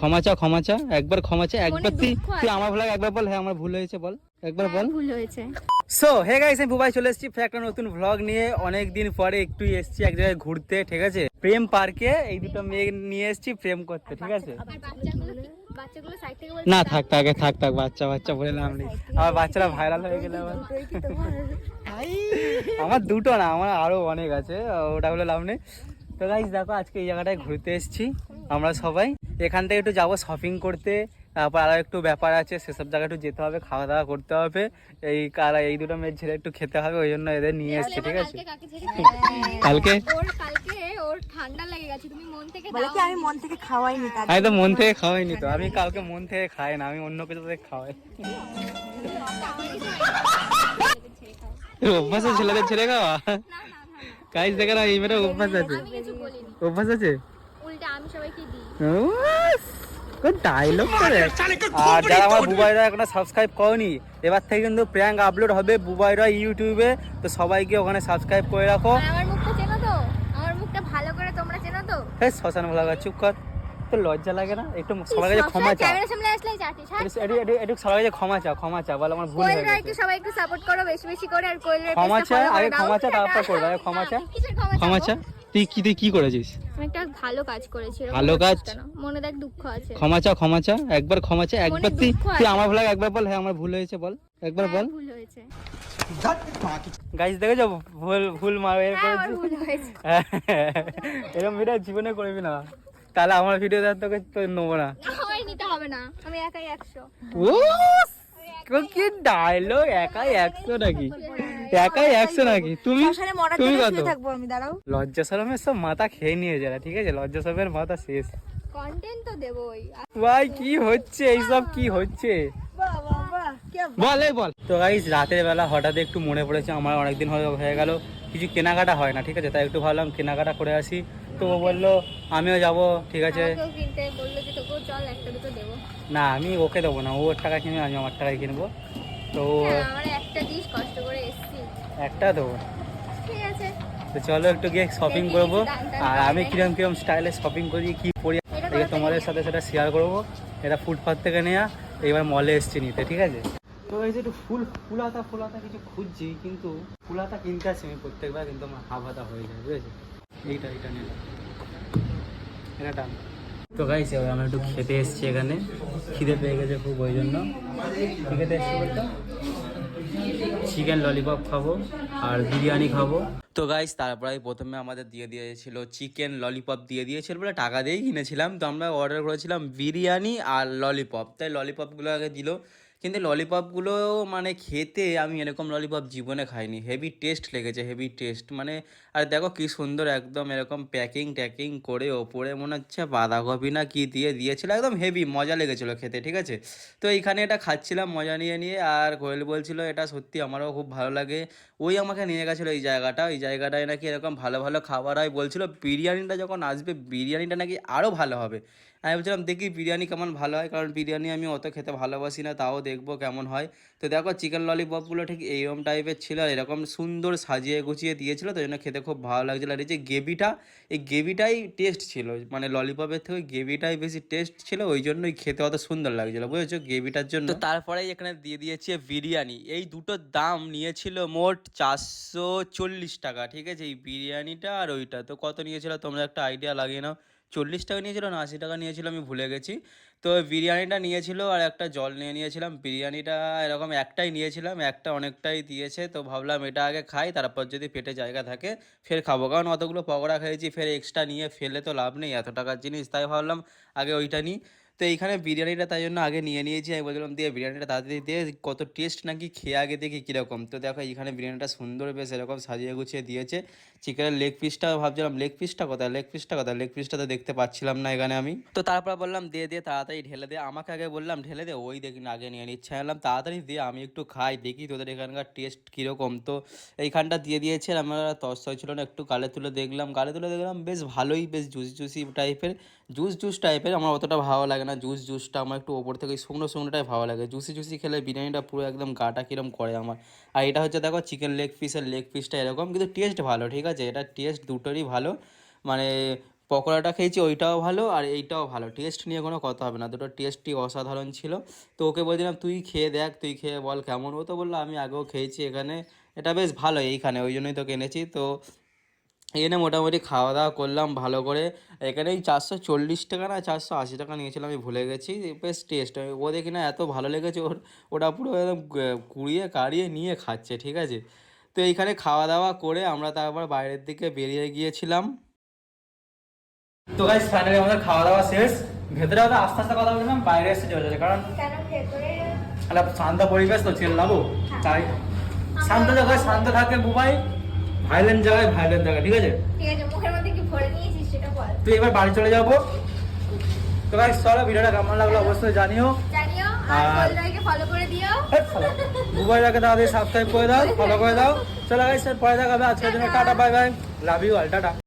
ক্ষমা চা ক্ষমা চা একবার ক্ষমা চা একবার তুই তুই আমার ভুল একবার বল হ্যাঁ আমার ভুল হয়েছে বল একবার বল। ভুল হয়েছে। সো হে গাইস আমি বুবাই চলে এসেছি। একটা নতুন ভ্লগ নিয়ে অনেক দিন পরে একটু এসেছি এক জায়গায় ঘুরতে ঠিক আছে? প্রেম পার্কে এই দুটো মেয়ে নিয়ে এসেছি প্রেম করতে ঠিক আছে? না থাক থাক থাক থাক বাচ্চা বাচ্চা বলে নাম নেই। আমার বাচ্চারা ভাইরাল হয়ে গেলে আবার। আমার দুটো না আমার আরও অনেক আছে ওটা বলে লাভ নেই। তো গাইস দেখো আজকে এই জায়গাটায় ঘুরতে এসেছি আমরা সবাই। এখান থেকে একটু যাব শপিং করতে। তারপর আরও একটু ব্যাপার আছে সেসব জায়গায় একটু যেতে হবে খাওয়া দাওয়া করতে হবে। এই কারা এই দুটো মেয়ের ছেলে একটু খেতে হবে ওই জন্য এদের নিয়ে এসেছি ঠিক আছে? কালকে কাকে কালকে? ওর কালকে ওর ঠান্ডা লেগে গেছে তুমি মন থেকে বলে দাও কি আমি মন থেকে খাওয়াইনি তো মন থেকে খাওয়াইনি তো আমি কাউকে মন থেকে খাই না আমি অন্য কিছু খাওয়াই। অভ্যাস আছে ছেলেদের ছেলে খাওয়া? গাইস দেখে না এই মেয়েটা অভ্যাস আছে। আমি কিছু বলিনি। অভ্যাস আছে? উল্টা আমি সবাইকে দিই। ডায়লগ করে? আর যারা আমার বুবাইরা এখনও সাবস্ক্রাইব করনি এবার থেকে কিন্তু প্র্যাঙ্ক আপলোড হবে বুবাইরা ইউটিউবে তো সবাইকে ওখানে সাবস্ক্রাইব করে রাখো। আর আমার মুখটা চেনো তো? আমার মুখটা ভালো করে তোমরা চেনো তো? হ্যাঁ শ্মশান ভোলা চুপ কর। তো লজ্জা লাগে না? একটু সবার কাছে ক্ষমা চাও। ক্যামেরার সামনে আসলেই চাটি একটু সবার কাছে ক্ষমা চাও ক্ষমা চাও বলো আমার ভুল হয়ে কোয়েল গেছে। সবাই একটু সাপোর্ট করো বেশি বেশি করে আর কোয়েল ক্ষমা চা, আগে ক্ষমা চা, তারপর করবে, আগে ক্ষমা চা। ক্ষমা ক্ষমা চা তুই কি তুই কি করেছিস? আমি একটা ভালো কাজ করেছি ভালো কাজ? মনে দেখ দুঃখ আছে। ক্ষমা চা ক্ষমা চা একবার ক্ষমা চা একবার তুই তুই আমার ভুল একবার বল হ্যাঁ আমার ভুল হয়েছে বল। একবার হ্যাঁ, বল। ভুল হয়েছে। গাইস দেখেছ? ভুল ভুল মার বের হ্যাঁ এরকম ভিডিও জীবনে করবি না। তাহলে আমার ভিডিও দেওয়ার তোকে তো নেব না। নিতে হবে না। আমি একাই একশো। ও কি ডায়লগ একাই একশো নাকি? একাই একশো নাকি তুমি তুমি কত? শুয়ে থাকব আমি দাঁড়াও। লজ্জা সরমের সব মাথা খেয়ে নিয়ে যারা ঠিক আছে? লজ্জা সরমের মাথা শেষ। কন্টেন্ট তো দেবই। ভাই কি হচ্ছে? এইসব কি হচ্ছে? বল বল। তো গাইস রাতের বেলা হঠাৎ একটু মনে পড়েছে আমার অনেকদিন হয়ে হয়ে গেল। কিছু কেনাকাটা হয় না ঠিক আছে? তাই একটু ভাবলাম কেনাকাটা করে আসি। তো ও বলল আমিও যাব ঠিক আছে? আমাকেও কিনতে বলল যে তোকেও চল একটা দুটো দেবো। না আমি ওকে দেবো না ওর টাকা কিনে আমি আমার টাকায় কিনবো। তো হ্যাঁ, একটা দিস কষ্ট করে একটা দেবো। তো চলো একটু গিয়ে শপিং করব। আর আমি। কিরম কিরম স্টাইলে শপিং করি কি পরি এটা তোমাদের সাথে সেটা শেয়ার করব। এটা ফুটপাথ থেকে নেওয়া এবার মলে এসছি নিতে ঠিক আছে? তো এই যে একটু ফুল ফুলাতা ফুলাতা কিছু খুঁজছি কিন্তু ফুলাতা কিনতে আসছি আমি প্রত্যেকবার কিন্তু আমার হাফ হাতা হয়ে যায় বুঝেছি? এইটা এইটা নিলাম এটা টান। তো গাইস এবার আমরা একটু খেতে এসেছি এখানে। খিদে পেয়ে গেছে খুব ওই জন্য। খেতে এসেছি বলতো? চিকেন ললিপপ খাব আর বিরিয়ানি খাব। তো গাইস তারপরে প্রথমে আমাদের দিয়ে দিয়েছিল চিকেন ললিপপ দিয়ে দিয়েছিল বলে টাকা দিয়েই কিনেছিলাম। তো আমরা অর্ডার করেছিলাম বিরিয়ানি আর ললিপপ তাই ললিপপগুলো আগে দিল। কিন্তু ললিপপগুলো মানে খেতে আমি এরকম ললিপপ জীবনে খাইনি। হেভি টেস্ট লেগেছে হেভি টেস্ট মানে আর দেখো কি সুন্দর একদম এরকম প্যাকিং ট্যাকিং করে ওপরে মনে হচ্ছে বাঁধাকপি না কি দিয়ে দিয়েছিল, একদম হেভি মজা লেগেছিলো খেতে, ঠিক আছে? তো এইখানে এটা খাচ্ছিলাম, মজা নিয়ে নিয়ে, আর কোয়েল বলছিল এটা সত্যি আমারও খুব ভালো লাগে। ওই আমাকে নিয়ে গেছিল এই জায়গাটা, ওই জায়গাটায় নাকি এরকম ভালো ভালো খাবার হয় বলছিল, বিরিয়ানিটা যখন আসবে, বিরিয়ানিটা নাকি আরও ভালো হবে। আমি বলছিলাম দেখি বিরিয়ানি কেমন ভালো হয়? কারণ বিরিয়ানি আমি অত খেতে ভালোবাসি না, তাও দেখব কেমন হয়। তো দেখো, চিকেন ললিপপগুলো ঠিক এইরকম টাইপের ছিল আর এরকম সুন্দর সাজিয়ে গুছিয়ে দিয়েছিল, তো জন্য খেতে খুব ভালো লাগছিল। আর এই যে গ্রেভিটা, এই গ্রেভিটাই টেস্ট ছিল। মানে ললিপপের থেকে গ্রেভিটাই বেশি টেস্ট ছিল, ওই জন্যই খেতে অত সুন্দর লাগছিল, বুঝেছ? গ্রেভিটার জন্য। তো তারপরেই এখানে দিয়ে দিয়েছে বিরিয়ানি। এই দুটোর দাম নিয়েছিল মোট চারশো চল্লিশ টাকা, ঠিক আছে? এই বিরিয়ানিটা আর ওইটা। তো কত নিয়েছিল তোমরা একটা আইডিয়া লাগিয়ে নাও। চল্লিশ টাকা নিয়েছিল, না আশি টাকা নিয়েছিল, আমি ভুলে গেছি। তো বিরিয়ানিটা নিয়েছিল আর একটা জল নিয়ে নিয়েছিলাম। বিরিয়ানিটা এরকম একটাই নিয়েছিলাম, একটা অনেকটাই দিয়েছে। তো ভাবলাম এটা আগে খাই, তারপর যদি পেটে জায়গা থাকে ফের খাব। কারণ অতগুলো পকোড়া খেয়েছি, ফের এক্সট্রা নিয়ে ফেলে তো লাভ নেই, এত টাকার জিনিস। তাই ভাবলাম আগে ওইটা নিই। তো এইখানে বিরিয়ানিটা তাই জন্য আগে নিয়ে নিয়েছি। আমি বলছিলাম, দিয়ে বিরিয়ানিটা তাড়াতাড়ি দিয়ে কত টেস্ট নাকি খেয়ে আগে দেখি কীরকম। তো দেখো, এইখানে বিরিয়ানিটা সুন্দর বেশ এরকম সাজিয়ে গুছিয়ে দিয়েছে। চিকেনের লেগ পিসটা ভাবছিলাম লেগ পিসটা কোথায়? লেগ পিসটা কোথায়? লেগ পিসটা তো দেখতে পাচ্ছিলাম না এখানে আমি। তো তারপর বললাম দিয়ে দিয়ে তাড়াতাড়ি ঢেলে দে। আমাকে আগে বললাম, ঢেলে দে। ওই দেখি আগে নিয়ে নিচ্ছে। আমি বললাম, তাড়াতাড়ি দিয়ে আমি একটু খাই, দেখি তোদের এখানকার টেস্ট কীরকম। তো এইখানটা দিয়ে দিয়েছে। আমার তস ছিল না, একটু গালে তুলে দেখলাম। গালে তুলে দেখলাম, বেশ ভালোই, বেশ জুসি জুসি টাইপের জুস জুস টাইপের আমার অতটা ভালো লাগে না। জুস জুসটা আমার একটু ওপর থেকে শুকনো, শুকনোটাই ভালো লাগে। জুসি জুসি খেলে বিরিয়ানিটা পুরো একদম গাটা কিরম করে আমার। আর এটা হচ্ছে দেখো চিকেন লেগ পিসের লেগ পিসটা এরকম, কিন্তু টেস্ট ভালো, ঠিক আছে? এটা টেস্ট দুটোরই ভালো। মানে পকোড়াটা খেয়েছি, ওইটাও ভালো, আর এইটাও ভালো। টেস্ট নিয়ে কোনো কথা হবে না, দুটো টেস্টই অসাধারণ ছিল। তো ওকে বলছিলাম, তুই খেয়ে দেখ, তুই খেয়ে বল কেমন? ও তো বলল, আমি আগেও খেয়েছি এখানে। এটা বেশ ভালো এইখানে, ওই জন্যই তোকে এনেছি। তো এখানে মোটামুটি খাওয়া দাওয়া করলাম ভালো করে। এখানে এই চারশো চল্লিশ টাকা না চারশো আশি টাকা নিয়েছিলাম আমি ভুলে গেছি। বেশ টেস্ট ও দেখি না এত ভালো লেগেছে ওর ওটা পুরো একদম কুড়িয়ে কাড়িয়ে নিয়ে খাচ্ছে ঠিক আছে? তো এইখানে খাওয়া দাওয়া করে আমরা তারপর বাইরের দিকে বেরিয়ে গিয়েছিলাম। তো গাইস ফাইনালি আমাদের খাওয়া দাওয়া শেষ। ভেতরে হয়তো আস্তে আস্তে কথা বলছিলাম বাইরে এসে চলে যাচ্ছে কারণ শান্ত পরিবেশ তো চিল্লাবো। তাই শান্ত জায়গায় শান্ত থাকে বুবাই ভাইলেন্ট জায়গায় ভাইলেন্ট জায়গা ঠিক আছে? ঠিক আছে মুখের মধ্যে কি ভরে নিয়েছিস সেটা বল। তুই এবার বাড়ি চলে যাব। তো গাইস চলো ভিডিওটা কেমন লাগল অবশ্যই জানিও। জানিও আর গোলদাইকে ফলো করে দিও। মোবাইলটাকে তাড়াতাড়ি সাবস্ক্রাইব করে দাও ফলো করে দাও। চলো গাইস পরে দেখাবে আজকের জন্য tata. Bye bye love you all tata.